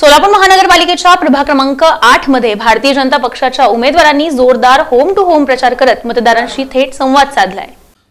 सोलापूर महानगरपालिकेच्या प्रभाग क्रमांक आठमध्ये भारतीय जनता पक्षाच्या उमेदवारांनी जोरदार होम टू होम प्रचार करत मतदारांशी थेट संवाद साधलाय.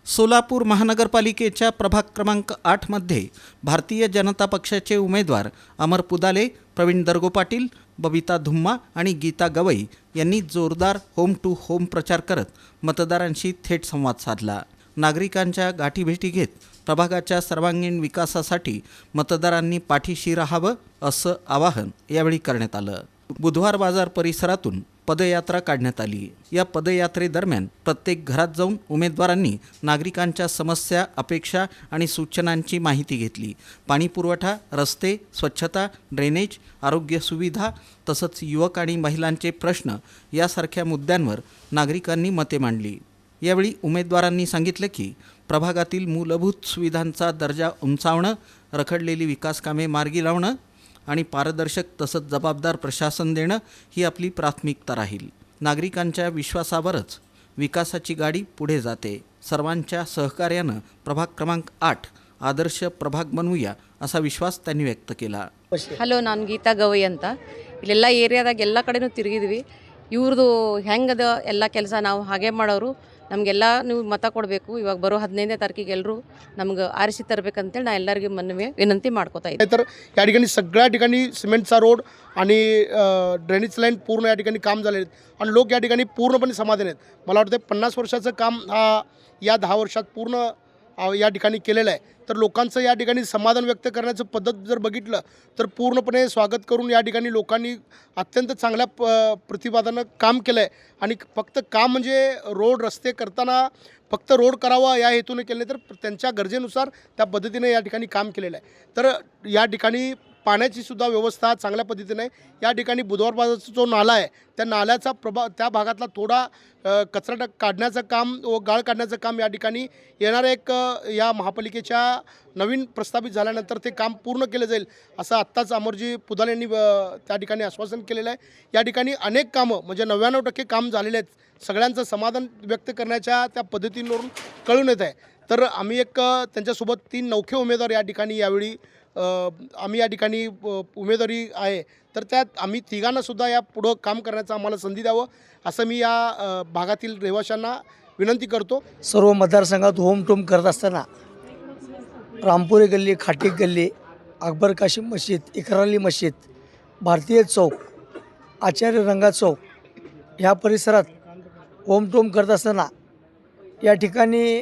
सोलापूर महानगरपालिकेच्या प्रभाग क्रमांक आठमध्ये भारतीय जनता पक्षाचे उमेदवार अमर पुदाले प्रवीण दर्गो पाटील बबिता धुम्मा आणि गीता गवई यांनी जोरदार होम टू होम प्रचार करत मतदारांशी थेट संवाद साधला. नागरिकांच्या गाठीभेटी घेत प्रभागाच्या सर्वांगीण विकासासाठी मतदारांनी पाठीशी राहावं असं आवाहन यावेळी करण्यात आलं. बुधवार बाजार परिसरातून पदयात्रा काढण्यात आली. या पदयात्रेदरम्यान प्रत्येक घरात जाऊन उमेदवारांनी नागरिकांच्या समस्या अपेक्षा आणि सूचनांची माहिती घेतली. पाणीपुरवठा रस्ते स्वच्छता ड्रेनेज आरोग्य सुविधा तसंच युवक आणि महिलांचे प्रश्न यासारख्या मुद्द्यांवर नागरिकांनी मते मांडली. यावेळी उमेदवारांनी सांगितलं की प्रभागातील मूलभूत सुविधांचा दर्जा उंचावणं रखडलेली विकासकामे मार्गी लावणं आणि पारदर्शक तसंच जबाबदार प्रशासन देणं ही आपली प्राथमिकता राहील नागरिकांच्या विश्वासावरच विकासाची गाडी पुढे जाते सर्वांच्या सहकार्यानं प्रभाग क्रमांक आठ आदर्श प्रभाग बनवूया असा विश्वास त्यांनी व्यक्त केला ಹಲೋ ನಾನು ಗೀತಾ ಗವೈ ಅಂತ ಇಲ್ಲೆಲ್ಲ ಏರಿಯಾದಾಗ ಎಲ್ಲ ಕಡೆನೂ ತಿರುಗಿದ್ವಿ ಇವ್ರದ್ದು ಹೆಂಗದ ಎಲ್ಲ ಕೆಲಸ ನಾವು ಹಾಗೆ ಮಾಡೋರು ನಮಗೆಲ್ಲ ನೀವು ಮತ ಕೊಡಬೇಕು ಇವಾಗ ಬರೋ ಹದಿನೈದನೇ ತಾರೀಕಿಗೆ ಎಲ್ಲರೂ ನಮ್ಗೆ ಆರಿಸಿ ತರಬೇಕಂತೇಳಿ ನಾ ಎಲ್ಲರಿಗೂ ಮನವಿ ವಿನಂತಿ ಮಾಡ್ಕೋತಾ ಇದ್ದೆ तर या ठिकाणी सगळ्या ठिकाणी सिमेंटचा रोड आणि ड्रेनेज लाईन पूर्ण या ठिकाणी काम झालेले आहेत आणि लोक या ठिकाणी पूर्णपणे समाधान आहेत मला वाटतं पन्नास वर्षाचं काम हा या दहा वर्षात पूर्ण अ, या ठिकाणी केलेलं आहे. तर लोकांचं या ठिकाणी समाधान व्यक्त करण्याचं पद्धत जर बघितलं तर पूर्णपणे स्वागत करून या ठिकाणी लोकांनी अत्यंत चांगल्या प प्रतिपादानं काम केलं आहे आणि फक्त काम म्हणजे रोड रस्ते करताना फक्त रोड करावा या हेतूने केले तर त्यांच्या गरजेनुसार त्या पद्धतीने या ठिकाणी काम केलेलं आहे. तर या ठिकाणी पाण्याची सुद्धा व्यवस्था चांगल्या पद्धतीने या ठिकाणी बुधवार जो नाला आहे त्या नाल्याचा प्रभाव त्या भागातला थोडा कचरा टाक- काढण्याचं काम व गाळ काढण्याचं काम या ठिकाणी येणाऱ्या एक या महापालिकेच्या नवीन प्रस्थापित झाल्यानंतर ते काम पूर्ण केलं जाईल असं आत्ताच अमरजी पुदाल यांनी त्या ठिकाणी आश्वासन केलेलं आहे. या ठिकाणी अनेक कामं म्हणजे नव्याण्णव टक्के काम झालेले आहेत. सगळ्यांचं समाधान व्यक्त करण्याच्या त्या पद्धतींवरून कळून येत आहे. तर आम्ही एक त्यांच्यासोबत तीन नौखे उमेदवार या ठिकाणी यावेळी आम्ही या ठिकाणी उमेदवारी आहे. तर त्यात आम्ही तिघांनासुद्धा या पुढं काम करण्याचं आम्हाला संधी द्यावं असं मी या भागातील रहिवाशांना विनंती करतो. सर्व मतदारसंघात होम टूम करत असताना रामपुरी गल्ली खाटीक गल्ली अकबर काशीम मशीद इकराली मशीद भारतीय चौक आचार्य रंगा चौक ह्या परिसरात होमटोम करत असताना या ठिकाणी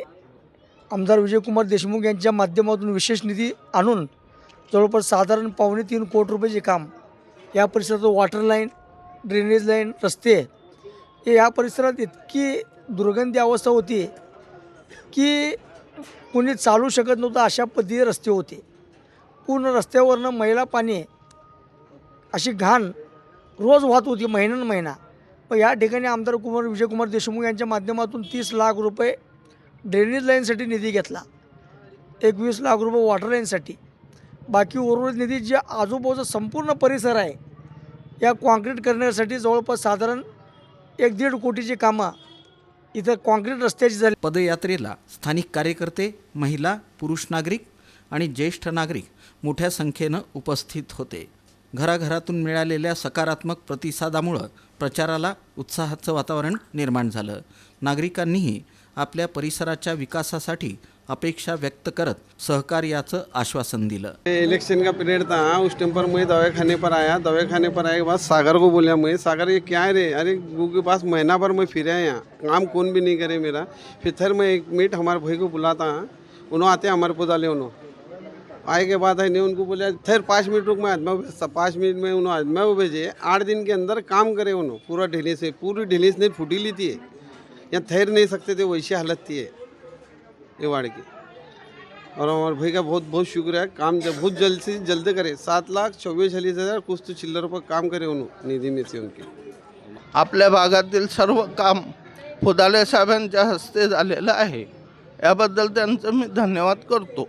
आमदार विजयकुमार देशमुख यांच्या माध्यमातून विशेष निधी आणून जवळपास साधारण पावणे तीन कोटी रुपयाचे काम या परिसराचं वॉटर लाईन ड्रेनेज लाईन रस्ते हे या परिसरात इतकी दुर्गंधी अवस्था होती की कोणी चालू शकत नव्हतं अशा पद्धतीचे रस्ते होते. पूर्ण रस्त्यावरनं मैला पाणी अशी घाण रोज वाहत होती महिन्यान महिना. पण या ठिकाणी आमदार कुमार विजयकुमार देशमुख यांच्या माध्यमातून तीस लाख रुपये ड्रेनेज लाईनसाठी निधी घेतला. एकवीस लाख रुपये वॉटर लाईनसाठी बाकी उर्वरित निधी जे आजूबाजूचा संपूर्ण परिसर आहे या कॉन्क्रीट करण्यासाठी जवळपास साधारण एक दीड कोटीची कामं इथं कॉन्क्रीट रस्त्याची झाली. पदयात्रेला स्थानिक कार्यकर्ते महिला पुरुष नागरिक आणि ज्येष्ठ नागरिक मोठ्या संख्येनं उपस्थित होते. घराघरातून मिळालेल्या सकारात्मक प्रतिसादामुळं प्रचाराला उत्साहाचं वातावरण निर्माण झालं. नागरिकांनीही आपल्या परिसराच्या विकासासाठी अपेक्षा व्यक्त करत सहकार्याचं आश्वासन दिलं. इलेक्शन का पीरियड था उस टाइम पर मैं दवाई खाने पर आया दवाई खाने पर आए के बाद सागर को बोलिया मैं सागर ये क्या है रे? अरे गु के पास महीना भर मैं फिर यहाँ, काम कौन भी नहीं करे मेरा। फिर फिर मैं एक मिनट हमारे भाई को बुलाता उन्होंने आते हमारे पुदाले उन्होंने। आए के बाद है, नहीं, उनको बोला फिर पाँच मिनट रुक, मैं आदमा भेजता, पाँच मिनट में उन्होंने आदमा को भेजे, आठ दिन के अंदर काम करे उन्होंने, पूरा ढीली से, पूरी ढीली से नहीं फूटी ली थी। यहाँ ठहर नहीं सकते थे, वैसी हालत थी। ये ये वाड़ की। और हमारे भाई का बहुत बहुत शुक्र है काम जब बहुत जल्द से जल्द करे। सात लाख चौबीस चालीस हज़ार कुछ तो चिल्लर पर काम करे उन्होंने निधि में से उनके। आपल्या भागातील सर्व काम फुदाले साहेबांच्या हस्ते झालेलं आहे. याबद्दल त्यांचं मी धन्यवाद करतो.